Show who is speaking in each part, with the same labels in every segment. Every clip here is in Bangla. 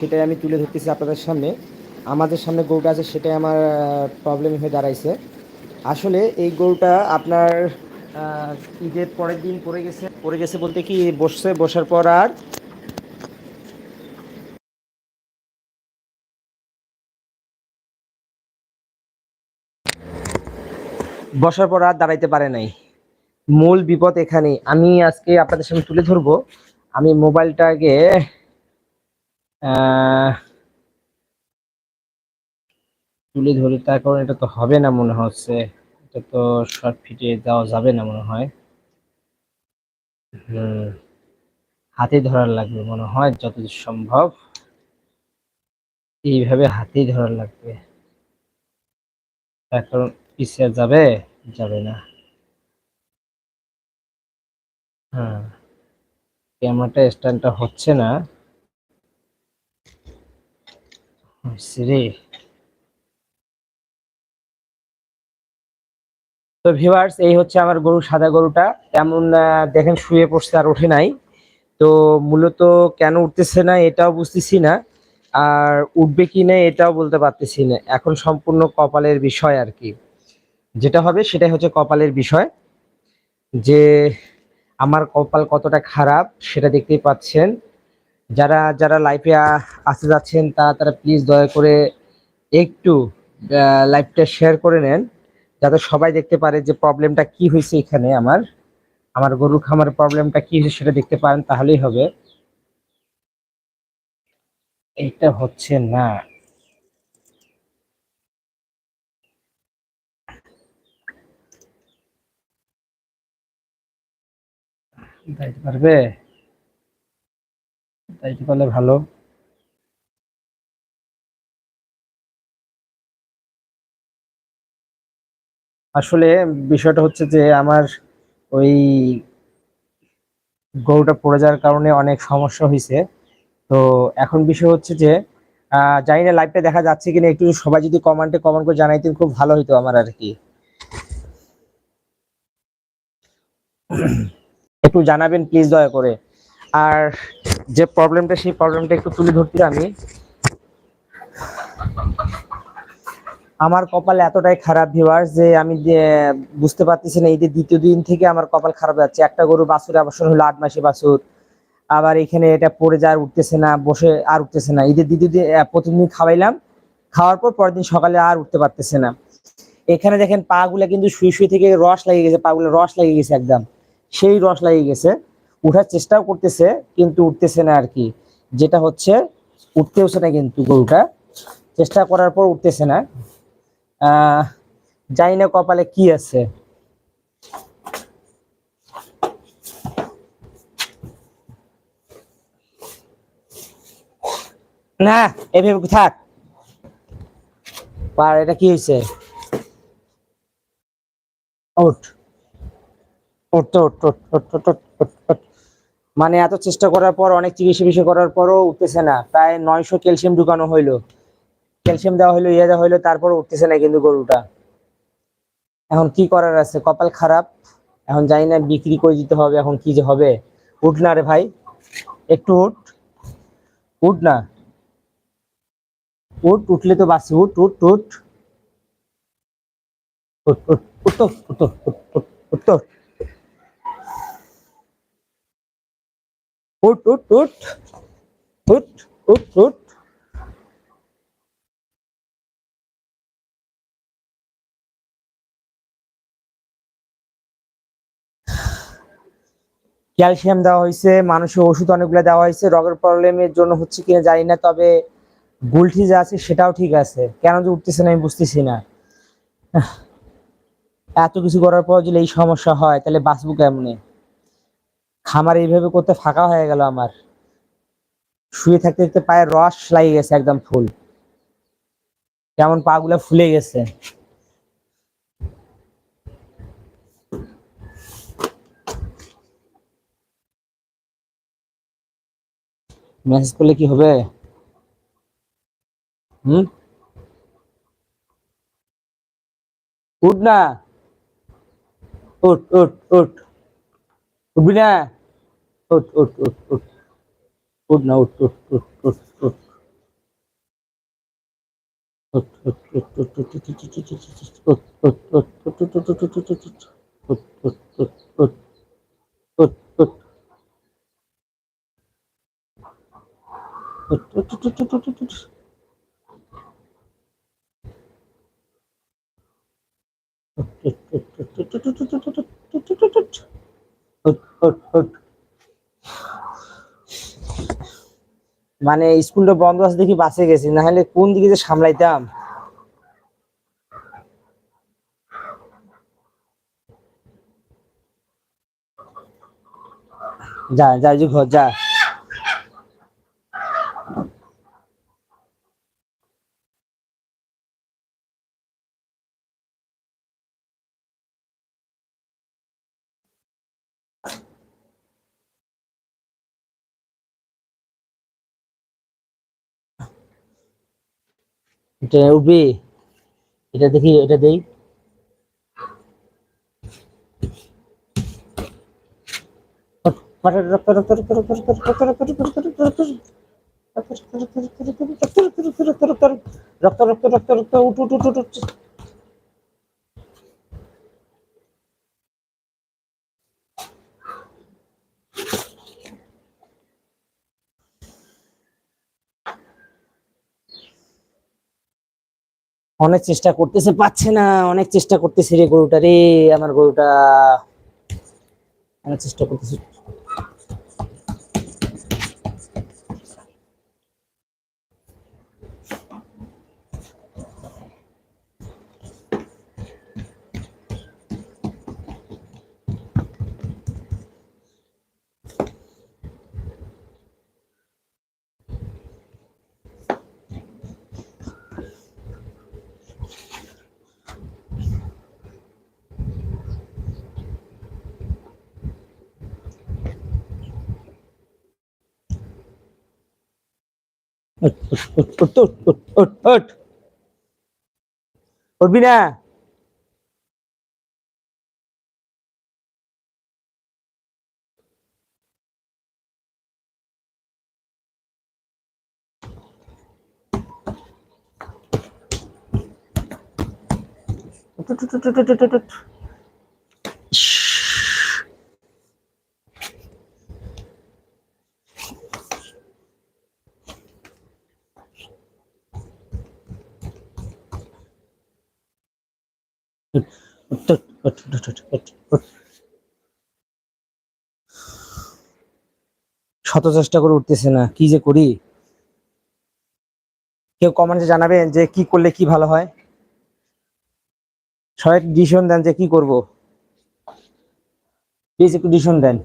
Speaker 1: সেটাই আমি তুলে ধরতেছি আপনাদের সামনে। আমাদের সামনে গরুটা আছে, সেটাই আমার প্রবলেম হয়ে দাঁড়াইছে। আসলে এই গরুটা আপনার ঈদের পরের দিন পড়ে গেছে। পড়ে গেছে বলতে কি, বসছে, বসার পর আর বসার পর আর দাঁড়াইতে পারে নাই। মূল বিপদ এখানে আমি আজকে আপনাদের সামনে তুলে ধরবো। আমি মোবাইলটাকে তুলে ধরি, তার কারণ এটা তো হবে না মনে হচ্ছে। এটা তো শর্ট ফিটে দেওয়া যাবে না মনে হয়। হাতে ধরার লাগবে মনে হয়, যতদূর সম্ভব। এইভাবে হাতেই ধরার লাগবে। তার কারণ পিছিয়ে যাবে? যাবে না। হ্যাঁ ক্যামেরাটা স্ট্যান্ডটা হচ্ছে না হচ্ছে রে তো ভিউয়ার্স এই হচ্ছে আমার গরু, সাদা গরুটা। তেমন দেখেন শুয়ে পড়ছে আর ওঠে নাই। তো মূলত কেন উঠতেছে না এটাও বুঝতেছি না। আর উঠবে কি না এটাও বলতে পারতেছি না। এখন সম্পূর্ণ কপালের বিষয় আর কি। যেটা হবে সেটাই হচ্ছে কপালের বিষয়। যে আমার কপাল কতটা খারাপ সেটা দেখতেই পাচ্ছেন। যারা যারা লাইফে আসতে যাচ্ছেন, তারা তারা প্লিজ দয়া করে একটু লাইভটা শেয়ার করে নেন, যাতে সবাই দেখতে পারে যে প্রবলেমটা কি হয়েছে এখানে আমার আমার গরুর খামার প্রবলেমটা কি হয়েছে সেটা দেখতে পারেন, তাহলেই হবে। এটা হচ্ছে না। পারবে? যাইতে পারলে ভালো। আসলে বিষয়টা হচ্ছে যে আমার ওই গরুটা পড়ে যাওয়ার কারণে অনেক সমস্যা হয়েছে তো এখন বিষয় হচ্ছে যে জানি না লাইভটা দেখা যাচ্ছে কিনা, একটু সবাই যদি কমেন্টে কমেন্ট করে জানাইতেন, খুব ভালো হইতো আমার আর কি। একটু জানাবেন প্লিজ দয়া করে। আর যে প্রবলেমটা, সেই প্রবলেমটা একটু তুলে ধরতে আমি। আমার কপাল এতটাই খারাপ ভিউয়ার্স যে আমি বুঝতে পারতেছি না যে দ্বিতীয় দিন থেকে আমার কপাল খারাপ যাচ্ছে। একটা গরু বাছুর আবাসন হলো আট মাসে বাছুর। আবার এখানে এটা পড়ে আর উঠতেছে না, বসে আর উঠতেছে না। ঈদের দ্বিতীয় দিন প্রতিদিন খাওয়াইলাম, খাওয়ার পর পরের দিন সকালে আর উঠতে পারতেছে না। এখানে দেখেন পা গুলা কিন্তু শুয়ে শুয়ে থেকে রস লেগে গেছে পা গুলো রস লেগে গেছে একদম। সেই রস লেগে গেছে। উঠার চেষ্টাও করতেছে কিন্তু উঠতেছে না আর কি। যেটা হচ্ছে উঠতেওছে না কিন্তু গরুটা। চেষ্টা করার পর উঠতেছে না। জানি না কপালে কি আছে। না এভাবে থাক। পার এটা কি হয়েছে? তো ওঠ ওঠ ওঠ ওঠ ওঠ, ওঠ, ওঠ। মানে এত চেষ্টা করার পর অনেক চিকিৎসা বিষয় করার পরও উঠতেছে না প্রায় নয়শো ক্যালসিয়াম ঢুকানো হইল ক্যালসিয়াম দেওয়া হইল ইয়ে দেওয়া হইল তারপর উঠতেছে না কিন্তু গরুটা এখন কি করার আছে কপাল খারাপ এখন জানি না বিক্রি করে দিতে হবে এখন কি যে হবে উঠ না রে ভাই একটু উঠ উঠ না উঠ উঠলে তো বাসি উঠ উঠ উঠ উঠ উঠ উঠ উঠ উঠ উঠ উঠ উঠ উঠ উঠ উঠ উঠ উঠ ক্যালসিয়াম দেওয়া হয়েছে মানুষের ওষুধ অনেকগুলো দেওয়া হয়েছে, রগের প্রবলেমের জন্য হচ্ছে কিনা জানি না, তবে গুলঠি যা আছে সেটাও ঠিক আছে। কেন যে উঠতেছে না আমি বুঝতেছি না। এত কিছু করার পর যদি এই সমস্যা হয়, তাহলে বাঁচবো কেমনে? খামার এইভাবে করতে ফাঁকা হয়ে গেল আমার। শুয়ে থাকতে থাকতে পায়ের রস লাগিয়ে গেছে একদম ফুল। কেমন পা গুলা ফুলে গেছে। মেসেজ করলে কি হবে? হুম? উঠ না। উঠ উঠ উঠ। উঠবি না। উঠ উঠ উঠ উঠ উঠ না উঠ উঠ উঠ উঠ উঠ মানে স্কুলটা বন্ধ আছে দেখি বাসে গেছি না হলে কোন দিকে যে সামলাইতাম? যা যা ঘর যা। এটা উবে এটা দেখি এটা দেই। রক্ত রক্ত রক্ত রক্ত উঠ উঠ উঠ উঠ অনেক চেষ্টা করতেছে, পাচ্ছে না। অনেক চেষ্টা করতেছে রে গরুটা। রে, আমার গরুটা। অনেক চেষ্টা করতেছে। উঠবি না উঠ, উঠ, উঠ, উঠ, উঠ, উঠ, উঠ। উঠ, উঠ, উঠ, উঠ, উঠ, উঠ, উঠ। শত চেষ্টা করে উঠতেছে না, কি যে করি? কেউ কমেন্টে জানাবেন যে কি করলে কি ভালো হয়। সবাই ডিসিশন দেন যে কি করব। প্লিজ একটু ডিসিশন দেন।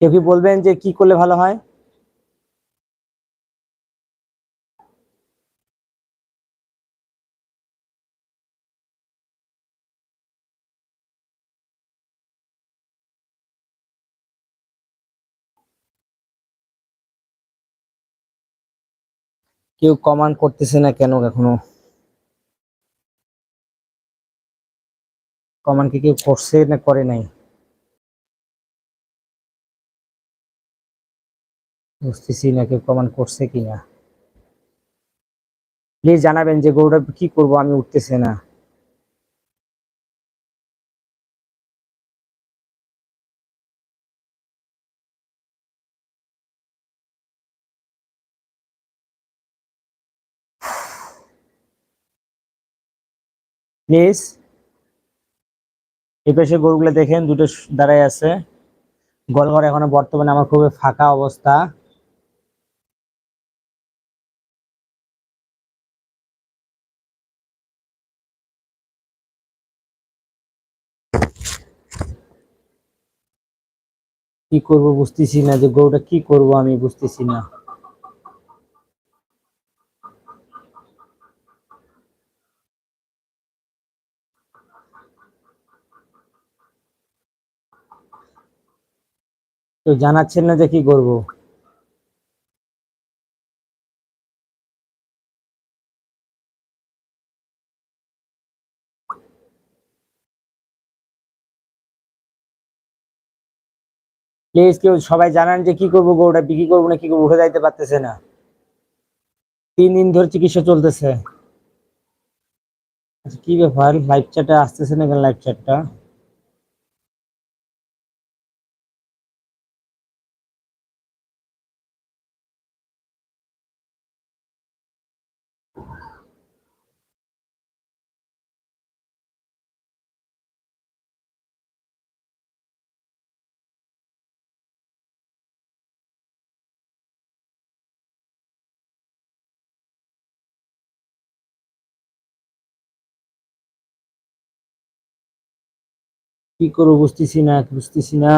Speaker 1: কেউ কি বলবেন যে কি করলে ভালো হয়? কেউ কমান্ড করতেছে না কেন এখনও? কমান্ড কি কেউ করছে না করে নাই? বুঝতেছি না কেউ কমান্ড করছে কিনা। প্লিজ জানাবেন যে গরুটা কি করব, আমি উঠতেছে না। প্লিজ। এই পাশে গরুগুলো দেখেন, দুটো দাঁড়ায় আছে। গোয়ালঘর এখনও বর্তমানে আমার খুবই ফাঁকা অবস্থা। কি করব বুঝতেছি না যে গরুটা কি করব আমি বুঝতেছি না। তো জানাচ্ছেন না যে কি করব? প্লিজ কেউ সবাই জানান যে কি করব গরুটা বিক্রি করব না, কি করব, উঠে যাইতে পারতেছে না। তিন দিন ধরে চিকিৎসা চলতেছে। আচ্ছা কি ব্যাপার? লাইভ চ্যাটে আসতেছে না কেন লাইভ চ্যাটটা কি করব বুঝতেছি না বুঝতেছি না।